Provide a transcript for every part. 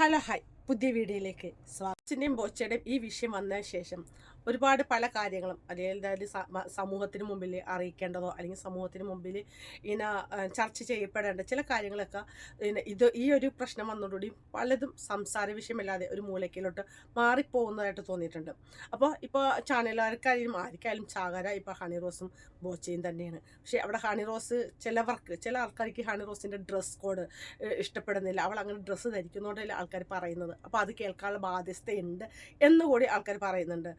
Hello hi. പുതിയ വീഡിയോയിലേക്ക് സ്വാസിന്റെയും ബോച്ചയുടെയും ഈ വിഷയം വന്നതിന് ശേഷം ഒരുപാട് പല കാര്യങ്ങളും. അല്ലെങ്കിൽ സമൂഹത്തിന് മുമ്പിൽ അറിയിക്കേണ്ടതോ അല്ലെങ്കിൽ സമൂഹത്തിന് മുമ്പിൽ ഇങ്ങനെ ചർച്ച ചെയ്യപ്പെടേണ്ട ചില കാര്യങ്ങളൊക്കെ ഇത് ഈ ഒരു പ്രശ്നം വന്നതോടുകൂടി പലതും സംസാര വിഷയമില്ലാതെ ഒരു മൂലക്കിലോട്ട് മാറിപ്പോകുന്നതായിട്ട് തോന്നിയിട്ടുണ്ട്. അപ്പോൾ ഇപ്പോൾ ചാനലുകാർക്കായാലും ആർക്കായാലും ചാകര ഇപ്പോൾ ഹണി റോസും ബോച്ചയും തന്നെയാണ്. പക്ഷേ അവിടെ ഹണി റോസ് ചിലവർക്ക് ചില ആൾക്കാർക്ക് ഹണി റോസിന്റെ ഡ്രസ് കോഡ് ഇഷ്ടപ്പെടുന്നില്ല. അവൾ അങ്ങനെ ഡ്രസ്സ് ധരിക്കുന്നതുകൊണ്ടല്ല ആൾക്കാർ പറയുന്നത്. അപ്പോൾ അത് കേൾക്കാനുള്ള ബാധ്യസ്ഥയുണ്ട് എന്നുകൂടി ആൾക്കാർ പറയുന്നുണ്ട്.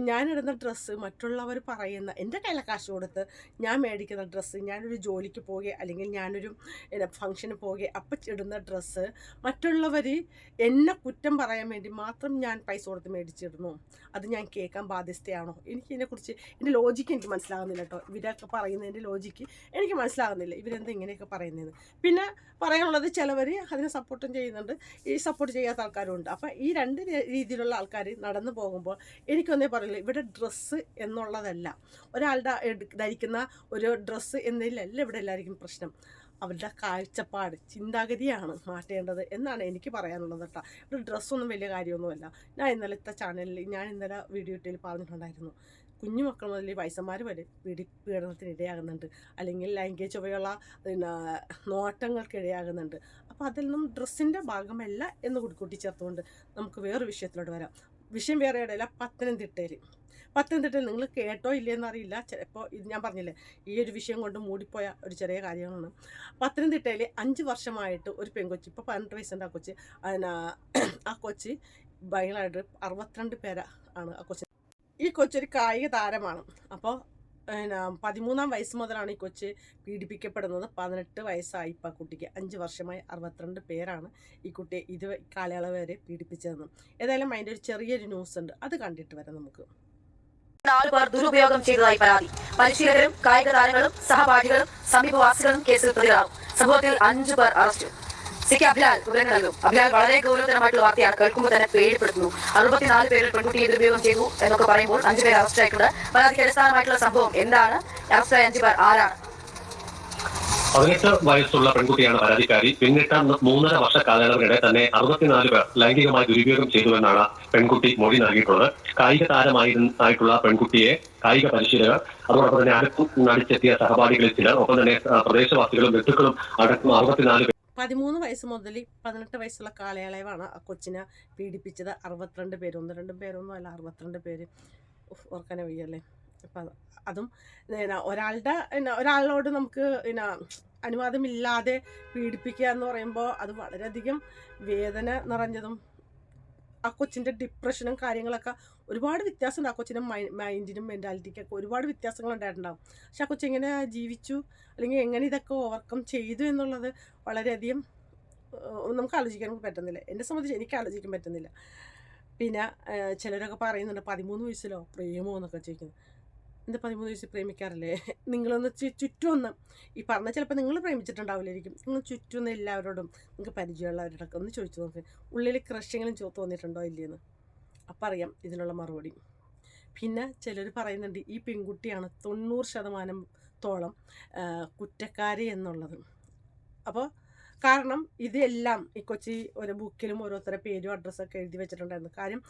ഞാനിടുന്ന ഡ്രസ്സ് മറ്റുള്ളവർ പറയുന്ന എന്റെ കയ്യിലെ കാശ് കൊടുത്ത് ഞാൻ മേടിക്കുന്ന ഡ്രസ്സ് ഞാനൊരു ജോലിക്ക് പോകെ അല്ലെങ്കിൽ ഞാനൊരു ഫംഗ്ഷന് പോകെ അപ്പം ഇടുന്ന ഡ്രസ്സ് മറ്റുള്ളവർ എന്നെ കുറ്റം പറയാൻ വേണ്ടി മാത്രം ഞാൻ പൈസ കൊടുത്ത് മേടിച്ചിടുന്നു. അത് ഞാൻ കേൾക്കാൻ ബാധ്യസ്ഥയാണോ? എനിക്ക് ഇതിനെക്കുറിച്ച് എന്റെ ലോജിക്ക് എനിക്ക് മനസ്സിലാകുന്നില്ല കേട്ടോ. ഇവരൊക്കെ പറയുന്നതിന്റെ ലോജിക്ക് എനിക്ക് മനസ്സിലാകുന്നില്ല. ഇവരെന്താ ഇങ്ങനെയൊക്കെ പറയുന്നതെന്ന്. പിന്നെ പറയാനുള്ളത് ചിലവർ അതിനെ സപ്പോർട്ടും ചെയ്യുന്നുണ്ട്. ഈ സപ്പോർട്ട് ചെയ്യാത്ത ആൾക്കാരും ഉണ്ട് അപ്പം ഈ രണ്ട് രീതിയിലുള്ള ആൾക്കാർ നടന്നു പോകുമ്പോൾ എനിക്കൊന്നേ പറയുള്ളൂ ഇവിടെ ഡ്രസ്സ് എന്നുള്ളതല്ല. ഒരാളുടെ ധരിക്കുന്ന ഒരു ഡ്രസ്സ് എന്നതിലല്ല ഇവിടെ എല്ലാവർക്കും പ്രശ്നം. അവരുടെ കാഴ്ചപ്പാട് ചിന്താഗതിയാണ് മാറ്റേണ്ടത് എന്നാണ് എനിക്ക് പറയാനുള്ളത് കേട്ടോ. ഇവിടെ ഡ്രസ്സൊന്നും വലിയ കാര്യമൊന്നുമല്ല. ഞാൻ ഇന്നലത്തെ ചാനലിൽ ഞാൻ ഇന്നലെ വീഡിയോ ഇട്ടിൽ പറഞ്ഞിട്ടുണ്ടായിരുന്നു. കുഞ്ഞു മക്കൾ മുതൽ വയസ്സന്മാർ വരെ പീഡി പീഡനത്തിന് ഇടയാകുന്നുണ്ട് അല്ലെങ്കിൽ ലാംഗ്വേജ് ചുവയുള്ള പിന്നെ നോട്ടങ്ങൾക്ക് ഇടയാകുന്നുണ്ട് അപ്പോൾ അതിൽ നിന്നും ഡ്രസ്സിന്റെ ഭാഗമല്ല എന്ന് കൂടി കൂട്ടിച്ചേർത്തുകൊണ്ട് നമുക്ക് വേറൊരു വിഷയത്തിലോട്ട് വരാം. വിഷയം വേറെ ഇടയില്ല പത്തനംതിട്ടയിൽ പത്തനംതിട്ടയിൽ നിങ്ങൾ കേട്ടോ ഇല്ലയെന്ന് അറിയില്ല. ചിലപ്പോൾ ഇത് ഞാൻ പറഞ്ഞില്ലേ ഈ ഒരു വിഷയം കൊണ്ട് മൂടിപ്പോയ ഒരു ചെറിയ കാര്യമാണ് പത്തനംതിട്ടയിൽ അഞ്ച് വർഷമായിട്ട് ഒരു പെൺകൊച്ചി ഇപ്പോൾ പതിനെട്ട് വയസ്സുണ്ട് ആ കൊച്ച്. ആ കൊച്ചി ഭയങ്കരമായിട്ട് അറുപത്തിരണ്ട് പേരാ ആണ് ആ കൊച്ചി ഈ കൊച്ചൊരു കായിക താരമാണ്. അപ്പോൾ പതിമൂന്നാം വയസ്സ് മുതലാണ് ഈ കൊച്ച് പീഡിപ്പിക്കപ്പെടുന്നത്. പതിനെട്ട് വയസ്സായി ഇപ്പം ആ കുട്ടിക്ക്. അഞ്ച് വർഷമായി അറുപത്തിരണ്ട് പേരാണ് ഈ കുട്ടിയെ ഇത് കാലയളവ് വരെ പീഡിപ്പിച്ചതെന്നും. ഏതായാലും അതിന്റെ ഒരു ചെറിയൊരു ന്യൂസ് ഉണ്ട്. അത് കണ്ടിട്ട് വരാം നമുക്ക്. നാല് പേർ ദുരുപയോഗം ചെയ്തതായി പരാതി. പരിശീലകരും കായിക താരങ്ങളും സഹപാഠികളും സമീപവാസികളും കേസിൽ പ്രതികളാകും. സംഭവത്തിൽ അഞ്ചു പേർ അറസ്റ്റ്. സി കെ അഭിലാൽ തുടരെ നൽകും അഭിലാൽ വളരെ ഗൗരവതരമായിട്ടുള്ള വാർത്തയാണ് കേൾക്കുമ്പോൾ തന്നെ പേടിപ്പെടുത്തുന്നു. അറുപത്തിനാല് പേരിൽ പെൺകുട്ടിയെ ദുരുപയോഗം ചെയ്തു എന്നൊക്കെ പറയുമ്പോൾ അഞ്ചു പേർ അറസ്റ്റ് ആയിട്ടുണ്ട്. പരാതിക്ക് അടിസ്ഥാനമായിട്ടുള്ള സംഭവം എന്താണ്? അറസ്റ്റായ അഞ്ചു പേർ ആരാണ്? പതിനെട്ട് വയസ്സുള്ള പെൺകുട്ടിയാണ് പരാതിക്കാരി. പിന്നിട്ട മൂന്നര വർഷ കാലയളവിനിടെ തന്നെ അറുപത്തിനാല് പേർ ലൈംഗികമായി ദുരുപയോഗം ചെയ്തുവെന്നാണ് പെൺകുട്ടി മൊഴി നൽകിയിട്ടുള്ളത്. കായിക താരമായിട്ടുള്ള പെൺകുട്ടിയെ കായിക പരിശീലകർ അതോടൊപ്പം തന്നെ അടുത്ത് നടിച്ചെത്തിയ സഹപാഠികളിൽ ചിലർ ഒപ്പം തന്നെ പ്രദേശവാസികളും ബന്ധുക്കളും അടക്കം അറുപത്തിനാല് പതിമൂന്ന് വയസ്സ് മുതൽ പതിനെട്ട് വയസ്സുള്ള കാലയളവാണ് ആ കൊച്ചിനെ പീഡിപ്പിച്ചത്. അറുപത്തിരണ്ട് പേര്. ഒന്ന് രണ്ടും പേരൊന്നും അല്ല അറുപത്തിരണ്ട് പേര്. ഓർക്കാനേ വയ്യല്ലേ. അപ്പം അതും ഒരാളുടെ പിന്നെ ഒരാളോട് നമുക്ക് പിന്നെ അനുവാദമില്ലാതെ പീഡിപ്പിക്കുക എന്ന് പറയുമ്പോൾ അത് വളരെയധികം വേദന നിറഞ്ഞതും ആ കൊച്ചിന്റെ ഡിപ്രഷനും കാര്യങ്ങളൊക്കെ ഒരുപാട് വ്യത്യാസമുണ്ട്. ആ കൊച്ചിന്റെ മൈൻഡിനും മെന്റാലിറ്റിക്കൊക്കെ ഒരുപാട് വ്യത്യാസങ്ങൾ ഉണ്ടായിട്ടുണ്ടാവും പക്ഷെ ആ കൊച്ചെങ്ങനെ ജീവിച്ചു? അല്ലെങ്കിൽ എങ്ങനെ ഇതൊക്കെ ഓവർകം ചെയ്തു എന്നുള്ളത് വളരെയധികം നമുക്ക് ആലോചിക്കാൻ പറ്റുന്നില്ല. എന്നെ സംബന്ധിച്ച് എനിക്ക് ആലോചിക്കാൻ പറ്റുന്നില്ല. പിന്നെ ചിലരൊക്കെ പറയുന്നുണ്ട് പതിമൂന്ന് വയസ്സിലോ പ്രേമോ എന്നൊക്കെ ചോദിക്കുന്നു എന്താ പതിമൂന്ന് വയസ്സിൽ പ്രേമിക്കാറില്ലേ? നിങ്ങളൊന്ന് ചുറ്റുമൊന്ന് ഈ പറഞ്ഞ ചിലപ്പോൾ നിങ്ങൾ പ്രേമിച്ചിട്ടുണ്ടാവില്ലായിരിക്കും. നിങ്ങൾ ചുറ്റുമൊന്ന് എല്ലാവരോടും നിങ്ങൾക്ക് പരിചയമുള്ളവരോടൊക്കെ ഒന്ന് ചോദിച്ചു നോക്ക്. ഉള്ളിൽ ക്രഷെങ്കിലും ചോ തോന്നിയിട്ടുണ്ടോ ഇല്ലയെന്ന് അപ്പം അറിയാം ഇതിനുള്ള മറുപടി. പിന്നെ ചിലർ പറയുന്നുണ്ട് ഈ പെൺകുട്ടിയാണ് തൊണ്ണൂറ് ശതമാനത്തോളം തോളം കുറ്റക്കാരി എന്നുള്ളത്. അപ്പോൾ കാരണം ഇതെല്ലാം ഈ കൊച്ചി ഓരോ ബുക്കിലും ഓരോരുത്തരുടെ പേരും അഡ്രസ്സൊക്കെ എഴുതി വെച്ചിട്ടുണ്ടായിരുന്നു. കാര്യം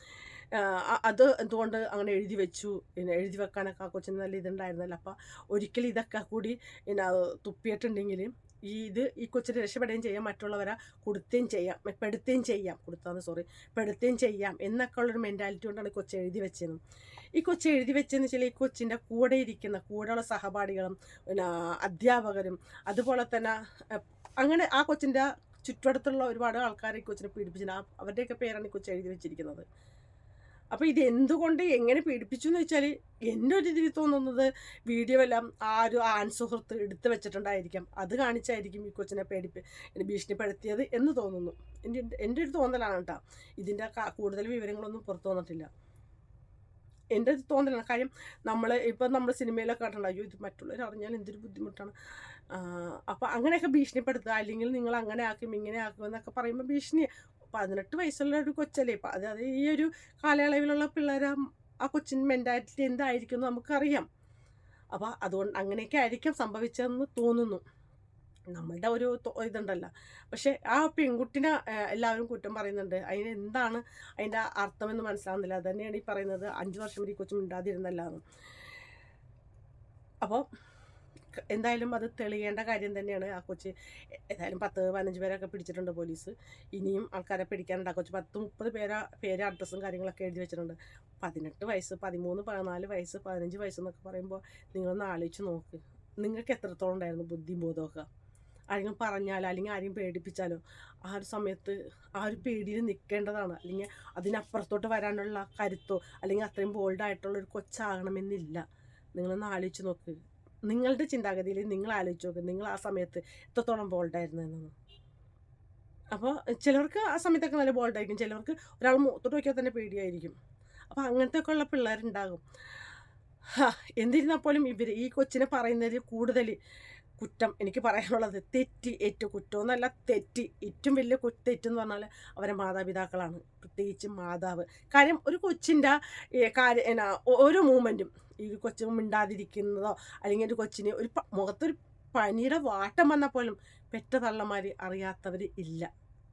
അത് എന്തുകൊണ്ട് അങ്ങനെ എഴുതി വെച്ചു? പിന്നെ എഴുതി വെക്കാനൊക്കെ ആ കൊച്ചിന് നല്ല ഇതുണ്ടായിരുന്നല്ലോ. അപ്പോൾ ഒരിക്കലും ഇതൊക്കെ കൂടി പിന്നെ തുപ്പിയിട്ടുണ്ടെങ്കിൽ ഈ ഇത് ഈ കൊച്ചിന് രക്ഷപ്പെടുകയും ചെയ്യാം. മറ്റുള്ളവരെ കൊടുത്തേം ചെയ്യാം. പെടുത്തുകയും ചെയ്യാം. കൊടുത്താന്ന് സോറി പെടുത്തുകയും ചെയ്യാം. എന്നൊക്കെ ഉള്ളൊരു മെന്റാലിറ്റി കൊണ്ടാണ് കൊച്ചി എഴുതി വെച്ചത് ഈ കൊച്ചി എഴുതി വെച്ചതെന്ന് വെച്ചാൽ ഈ കൊച്ചിന്റെ കൂടെ ഇരിക്കുന്ന കൂടെയുള്ള സഹപാഠികളും പിന്നെ അധ്യാപകരും അതുപോലെ തന്നെ അങ്ങനെ ആ കൊച്ചിന്റെ ചുറ്റുവടത്തുള്ള ഒരുപാട് ആൾക്കാരെ ഈ കൊച്ചിനെ പീഡിപ്പിച്ചു ആ- അവരുടെയൊക്കെ പേരാണ് ഈ കൊച്ചു എഴുതി വെച്ചിരിക്കുന്നത്. അപ്പോൾ ഇത് എന്തുകൊണ്ട് എങ്ങനെ പീഡിപ്പിച്ചു എന്ന് വെച്ചാൽ എന്റെ ഒരു ഇതിൽ തോന്നുന്നത് വീഡിയോ എല്ലാം ആ ഒരു ആൺ എടുത്തു വെച്ചിട്ടുണ്ടായിരിക്കാം. അത് കാണിച്ചായിരിക്കും ഈ കൊച്ചിനെ പേടിപ്പി ഭീഷണിപ്പെടുത്തിയത് എന്ന് തോന്നുന്നു. എന്റെ എന്റെ ഒരു തോന്നലാണ് കേട്ടോ. ഇതിന്റെ കൂടുതൽ വിവരങ്ങളൊന്നും പുറത്തു വന്നിട്ടില്ല. എന്റെ ഒരു തോന്നലാണ്. കാര്യം നമ്മൾ ഇപ്പം നമ്മൾ സിനിമയിലൊക്കെ കണ്ടിട്ടുണ്ട് അയ്യോ ഇത് മറ്റുള്ളവർ അറിഞ്ഞാൽ എന്തൊരു ബുദ്ധിമുട്ടാണ്. അപ്പോൾ അങ്ങനെയൊക്കെ ഭീഷണിപ്പെടുത്തുക. അല്ലെങ്കിൽ നിങ്ങൾ അങ്ങനെ ആക്കും ഇങ്ങനെ ആക്കും എന്നൊക്കെ പറയുമ്പോൾ ഭീഷണി പതിനെട്ട് വയസ്സുള്ള ഒരു കൊച്ചല്ലേ. ഇപ്പം അതായത് ഈ ഒരു കാലയളവിലുള്ള പിള്ളേർ ആ കൊച്ചിന്റെ മെന്റാലിറ്റി എന്തായിരിക്കും എന്ന് നമുക്കറിയാം. അപ്പോൾ അതുകൊണ്ട് അങ്ങനെയൊക്കെ ആയിരിക്കും സംഭവിച്ചതെന്ന് തോന്നുന്നു. നമ്മളുടെ ഒരു ഇതുണ്ടല്ലോ. പക്ഷെ ആ പെൺകുട്ടിനെ എല്ലാവരും കുറ്റം പറയുന്നുണ്ട്. അതിന് എന്താണ് അതിന്റെ അർത്ഥമെന്ന് മനസ്സിലാവുന്നില്ല. അത് തന്നെയാണ് ഈ പറയുന്നത്. അഞ്ച് വർഷം വരെ കൊച്ചു മിണ്ടാതിരുന്നല്ലാന്ന്. അപ്പോൾ എന്തായാലും അത് തെളിയേണ്ട കാര്യം തന്നെയാണ് ആ കൊച്ച്. ഏതായാലും പത്ത് പതിനഞ്ച് പേരൊക്കെ പിടിച്ചിട്ടുണ്ട് പോലീസ്. ഇനിയും ആൾക്കാരെ പിടിക്കാനുണ്ട്. ആ കൊച്ച് പത്ത് മുപ്പത് പേരെ പേര് അഡ്രസ്സും കാര്യങ്ങളൊക്കെ എഴുതി വെച്ചിട്ടുണ്ട്. പതിനെട്ട് വയസ്സ് പതിമൂന്ന് പതിനാല് വയസ്സ് പതിനഞ്ച് വയസ്സ് എന്നൊക്കെ പറയുമ്പോൾ നിങ്ങളൊന്ന് ആലോചിച്ച് നോക്ക്. നിങ്ങൾക്ക് എത്രത്തോളം ഉണ്ടായിരുന്നു ബുദ്ധിബോധമൊക്കെ? ആരെങ്കിലും പറഞ്ഞാലോ അല്ലെങ്കിൽ ആരെയും പേടിപ്പിച്ചാലോ? ആ ഒരു സമയത്ത് ആ ഒരു പേടിയിൽ നിൽക്കേണ്ടതാണ്. അല്ലെങ്കിൽ അതിനപ്പുറത്തോട്ട് വരാനുള്ള കരുത്തോ അല്ലെങ്കിൽ അത്രയും ബോൾഡായിട്ടുള്ള ഒരു കൊച്ചാകണമെന്നില്ല. നിങ്ങളൊന്ന് ആലോചിച്ച് നോക്ക്. നിങ്ങളുടെ ചിന്താഗതിയിൽ നിങ്ങൾ ആലോചിച്ച് നോക്ക്. നിങ്ങൾ ആ സമയത്ത് എത്രത്തോളം ബോൾഡായിരുന്നു എന്നൊന്ന് അപ്പോൾ ചിലവർക്ക് ആ സമയത്തൊക്കെ നല്ല ബോൾഡായിരിക്കും ചിലവർക്ക് ഒരാൾ മുഖത്തോട്ട് നോക്കിയാൽ തന്നെ പേടിയായിരിക്കും. അപ്പോൾ അങ്ങനത്തെ ഒക്കെ ഉള്ള പിള്ളേരുണ്ടാകും. എന്നിരുന്നാൽ പോലും ഇവർ ഈ കൊച്ചിനെ പറയുന്നതിൽ കൂടുതൽ കുറ്റം എനിക്ക് പറയാനുള്ളത് തെറ്റി ഏറ്റവും കുറ്റമെന്നല്ല തെറ്റി. ഏറ്റവും വലിയ തെറ്റെന്ന് പറഞ്ഞാൽ അവരെ മാതാപിതാക്കളാണ്. പ്രത്യേകിച്ച് മാതാവ്. കാര്യം ഒരു കൊച്ചിന്റെ കാര്യം ഓരോ മൂമെന്റും ഈ കൊച്ചു മിണ്ടാതിരിക്കുന്നതോ അല്ലെങ്കിൽ ഒരു കൊച്ചിനെ ഒരു മുഖത്തൊരു പനിയുടെ വാട്ടം വന്നാൽ പോലും പെറ്റ തള്ളമാർ അറിയാത്തവർ ഇല്ല.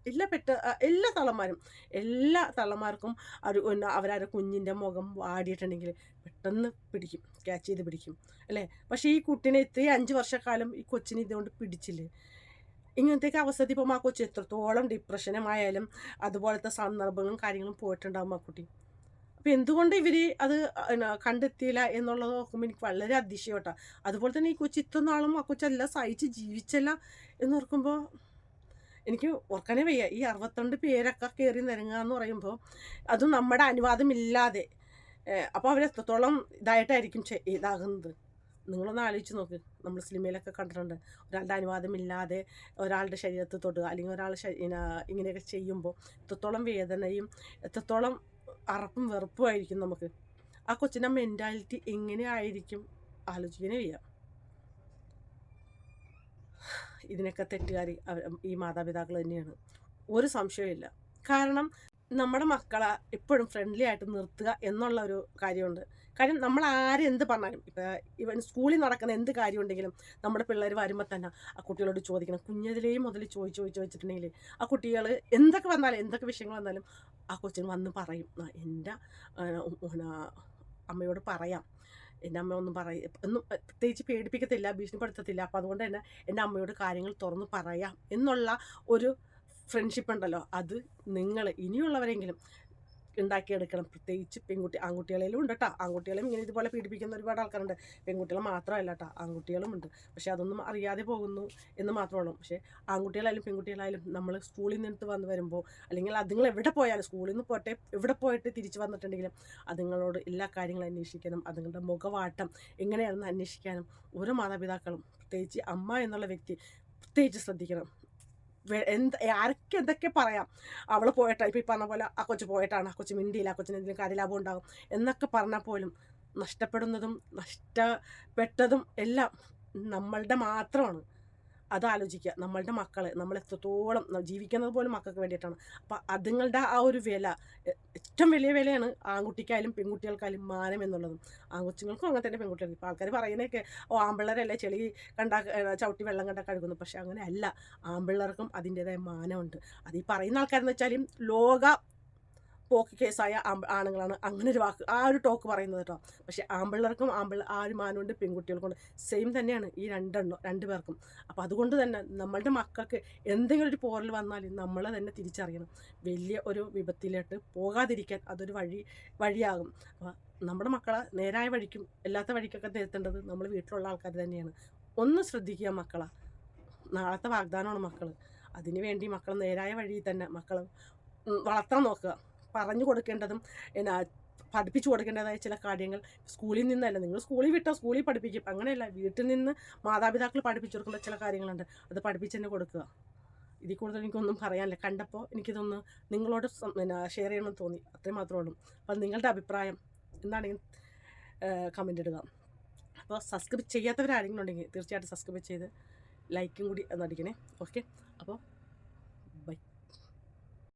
ഇല്ല പെട്ട എല്ലാ തള്ളമാരും എല്ലാ തള്ളമാർക്കും പിന്നെ അവരവരുടെ കുഞ്ഞിന്റെ മുഖം വാടിയിട്ടുണ്ടെങ്കിൽ പെട്ടെന്ന് പിടിക്കും ക്യാച്ച് ചെയ്ത് പിടിക്കും അല്ലേ? പക്ഷേ ഈ കുട്ടീനെ ഇത്രയും അഞ്ച് വർഷക്കാലം ഈ കൊച്ചിനെ ഇതുകൊണ്ട് പിടിച്ചില്ലേ? ഇങ്ങനത്തേക്ക് അവസ്ഥയിൽ ഇപ്പം ആ കൊച്ചു എത്രത്തോളം ഡിപ്രഷനുമായാലും അതുപോലത്തെ സന്ദർഭങ്ങളും കാര്യങ്ങളും പോയിട്ടുണ്ടാകും ആ കുട്ടി. അപ്പം എന്തുകൊണ്ട് ഇവർ അത് കണ്ടെത്തിയില്ല എന്നുള്ളത് നോക്കുമ്പോൾ എനിക്ക് വളരെ അതിശയം അതുപോലെ തന്നെ ഈ കൊച്ചു ഇത്ര നാളും ആ കൊച്ചല്ല സഹിച്ച് ജീവിച്ചല്ല എന്ന് ഓർക്കുമ്പോൾ എനിക്ക് ഓർക്കാനേ വയ്യ. ഈ അറുപത്തിരണ്ട് പേരൊക്കെ കയറി നിരങ്ങുക എന്ന് പറയുമ്പോൾ അതും നമ്മുടെ അനുവാദമില്ലാതെ അപ്പോൾ അവരെത്രത്തോളം ഇതായിട്ടായിരിക്കും ഇതാകുന്നത്? നിങ്ങളൊന്ന് ആലോചിച്ച് നോക്ക്. നമ്മൾ സിനിമയിലൊക്കെ കണ്ടിട്ടുണ്ട്. ഒരാളുടെ അനുവാദമില്ലാതെ ഒരാളുടെ ശരീരത്തിൽ തൊടുക അല്ലെങ്കിൽ ഒരാൾ ഇങ്ങനെയൊക്കെ ചെയ്യുമ്പോൾ എത്രത്തോളം വേദനയും എത്രത്തോളം അറപ്പും വെറുപ്പും ആയിരിക്കും നമുക്ക്. ആ കൊച്ചിന്റെ മെന്റാലിറ്റി എങ്ങനെയായിരിക്കും? ആലോചിക്കാനേ വയ്യ ഇതിനൊക്കെ തെറ്റുകാരി ഈ മാതാപിതാക്കൾ തന്നെയാണ്. ഒരു സംശയമില്ല കാരണം നമ്മുടെ മക്കളെ എപ്പോഴും ഫ്രണ്ട്ലി ആയിട്ട് നിർത്തുക എന്നുള്ള ഒരു കാര്യമുണ്ട്. കാര്യം നമ്മൾ ആരെന്ത് പറഞ്ഞാലും ഇപ്പം ഇവൻ സ്കൂളിൽ നടക്കുന്ന എന്ത് കാര്യം ഉണ്ടെങ്കിലും നമ്മുടെ പിള്ളേർ വരുമ്പോൾ തന്നെ ആ കുട്ടികളോട് ചോദിക്കണം. കുഞ്ഞതിലേ മുതൽ ചോദിച്ച് ചോദിച്ച് വെച്ചിട്ടുണ്ടെങ്കിൽ ആ കുട്ടികൾ എന്തൊക്കെ വന്നാലും എന്തൊക്കെ വിഷയങ്ങൾ വന്നാലും ആ കൊച്ചിന് വന്ന് പറയും. "ആ, എന്റെ അമ്മയോട് പറയാം. എന്റെ അമ്മ ഒന്നും പറയും ഒന്നും പ്രത്യേകിച്ച് പേടിപ്പിക്കത്തില്ല ഭീഷണിപ്പെടുത്തത്തില്ല. അപ്പോൾ അതുകൊണ്ട് തന്നെ എന്റെ അമ്മയോട് കാര്യങ്ങൾ തുറന്ന് പറയാം എന്നുള്ള ഒരു ഫ്രണ്ട്ഷിപ്പ് ഉണ്ടല്ലോ. അത് നിങ്ങൾ ഇനിയുള്ളവരെങ്കിലും ഉണ്ടാക്കിയെടുക്കണം. പ്രത്യേകിച്ച് പെൺകുട്ടി ആൺകുട്ടികളിലും ഉണ്ട് കേട്ടോ ആൺകുട്ടികളെയും ഇങ്ങനെ ഇതുപോലെ പീഡിപ്പിക്കുന്ന ഒരുപാട് ആൾക്കാരുണ്ട്. പെൺകുട്ടികൾ മാത്രമല്ല കേട്ടോ ആൺകുട്ടികളും ഉണ്ട്. പക്ഷേ അതൊന്നും അറിയാതെ പോകുന്നു എന്ന് മാത്രമാണ് പക്ഷേ ആൺകുട്ടികളായാലും പെൺകുട്ടികളായാലും നമ്മൾ സ്കൂളിൽ നിന്നിട്ട് വന്ന് വരുമ്പോൾ അല്ലെങ്കിൽ അതുങ്ങൾ എവിടെ പോയാലും സ്കൂളിൽ നിന്ന് പോട്ടെ എവിടെ പോയിട്ട് തിരിച്ച് വന്നിട്ടുണ്ടെങ്കിലും അതുങ്ങളോട് എല്ലാ കാര്യങ്ങളും അന്വേഷിക്കാനും അതുങ്ങളുടെ മുഖവാട്ടം എങ്ങനെയാണെന്ന് അന്വേഷിക്കാനും ഓരോ മാതാപിതാക്കളും പ്രത്യേകിച്ച് അമ്മ എന്നുള്ള വ്യക്തി പ്രത്യേകിച്ച് ശ്രദ്ധിക്കണം. എന്ത് ആർക്ക് എന്തൊക്കെ പറയാം. അവൾ പോയിട്ടാണ് ഇപ്പോൾ ഈ പറഞ്ഞ പോലെ ആ കൊച്ചു പോയിട്ടാണ് ആ കൊച്ചു മിണ്ടിയില്ല ആ കൊച്ചിന് എന്തെങ്കിലും കാര്യലാഭം ഉണ്ടാകും എന്നൊക്കെ പറഞ്ഞാൽ പോലും നഷ്ടപ്പെടുന്നതും നഷ്ടപ്പെട്ടതും എല്ലാം നമ്മളുടെ മാത്രമാണ്. അത് ആലോചിക്കുക നമ്മളുടെ മക്കളെ നമ്മൾ എത്രത്തോളം ജീവിക്കുന്നത് പോലും മക്കൾക്ക് വേണ്ടിയിട്ടാണ്. അപ്പം അതുങ്ങളുടെ ആ ഒരു വില ഏറ്റവും വലിയ വിലയാണ് ആൺകുട്ടിക്കായാലും പെൺകുട്ടികൾക്കായാലും മാനം എന്നുള്ളതും. ആൺകുച്ചുങ്ങൾക്കും അങ്ങനെ തന്നെ പെൺകുട്ടികൾക്ക്. ഇപ്പോൾ ആൾക്കാർ പറയുന്നതൊക്കെ ഓ ആമ്പിള്ളേരല്ലേ ചെളി കണ്ടാ ചവിട്ടി വെള്ളം കണ്ടാൽ കഴുകുന്നു. പക്ഷെ അങ്ങനെ അല്ല ആമ്പിള്ളേർക്കും അതിന്റെതായ മാനമുണ്ട്. അത് ഈ പറയുന്ന ആൾക്കാരെന്ന് വെച്ചാൽ ലോക പോക്ക് കേസായ ആണുങ്ങളാണ് അങ്ങനെ ഒരു വാക്ക് ആ ഒരു ടോക്ക് പറയുന്നത് കേട്ടോ. പക്ഷേ ആമ്പിള്ളേർക്കും ആമ്പിള്ള ആ ഒരു മാനമുണ്ട് പെൺകുട്ടികൾക്കുണ്ട് സെയിം തന്നെയാണ് ഈ രണ്ടെണ്ണം രണ്ട് പേർക്കും. അപ്പോൾ അതുകൊണ്ട് തന്നെ നമ്മളുടെ മക്കൾക്ക് എന്തെങ്കിലും ഒരു പോറൽ വന്നാൽ നമ്മളെ തന്നെ തിരിച്ചറിയണം. വലിയ ഒരു വിപത്തിലോട്ട് പോകാതിരിക്കാൻ അതൊരു വഴി വഴിയാകും. അപ്പോൾ നമ്മുടെ മക്കളെ നേരായ വഴിക്കും എല്ലാത്ത വഴിക്കൊക്കെ നിർത്തേണ്ടത് നമ്മൾ വീട്ടിലുള്ള ആൾക്കാർ തന്നെയാണ്. ഒന്ന് ശ്രദ്ധിക്കുക മക്കളെ. നാളത്തെ വാഗ്ദാനമാണ് മക്കൾ അതിനുവേണ്ടി മക്കൾ നേരായ വഴിയിൽ തന്നെ മക്കൾ വളർത്താൻ നോക്കുക. പറഞ്ഞു കൊടുക്കേണ്ടതും എന്നാ പഠിപ്പിച്ചു കൊടുക്കേണ്ടതായ ചില കാര്യങ്ങൾ സ്കൂളിൽ നിന്നല്ല. നിങ്ങൾ സ്കൂളിൽ വിട്ടാൽ സ്കൂളിൽ പഠിപ്പിക്കും. അങ്ങനെയല്ല. വീട്ടിൽ നിന്ന് മാതാപിതാക്കൾ പഠിപ്പിച്ചു കൊടുക്കുന്ന ചില കാര്യങ്ങളുണ്ട്. അത് പഠിപ്പിച്ച് തന്നെ കൊടുക്കുക. ഇതിൽ കൂടുതൽ എനിക്കൊന്നും പറയാനില്ല. കണ്ടപ്പോൾ എനിക്കിതൊന്ന് നിങ്ങളോട് ഷെയർ ചെയ്യണമെന്ന് തോന്നി. അത്രയും മാത്രമേ ഉള്ളൂ. അപ്പം നിങ്ങളുടെ അഭിപ്രായം എന്താണെങ്കിൽ കമന്റ് ഇടുക. അപ്പോൾ സബ്സ്ക്രൈബ് ചെയ്യാത്തവരാരെങ്കിലും ഉണ്ടെങ്കിൽ തീർച്ചയായിട്ടും സബ്സ്ക്രൈബ് ചെയ്ത് ലൈക്കും കൂടി ഒന്ന് അടിക്കണേ. ഓക്കെ അപ്പോൾ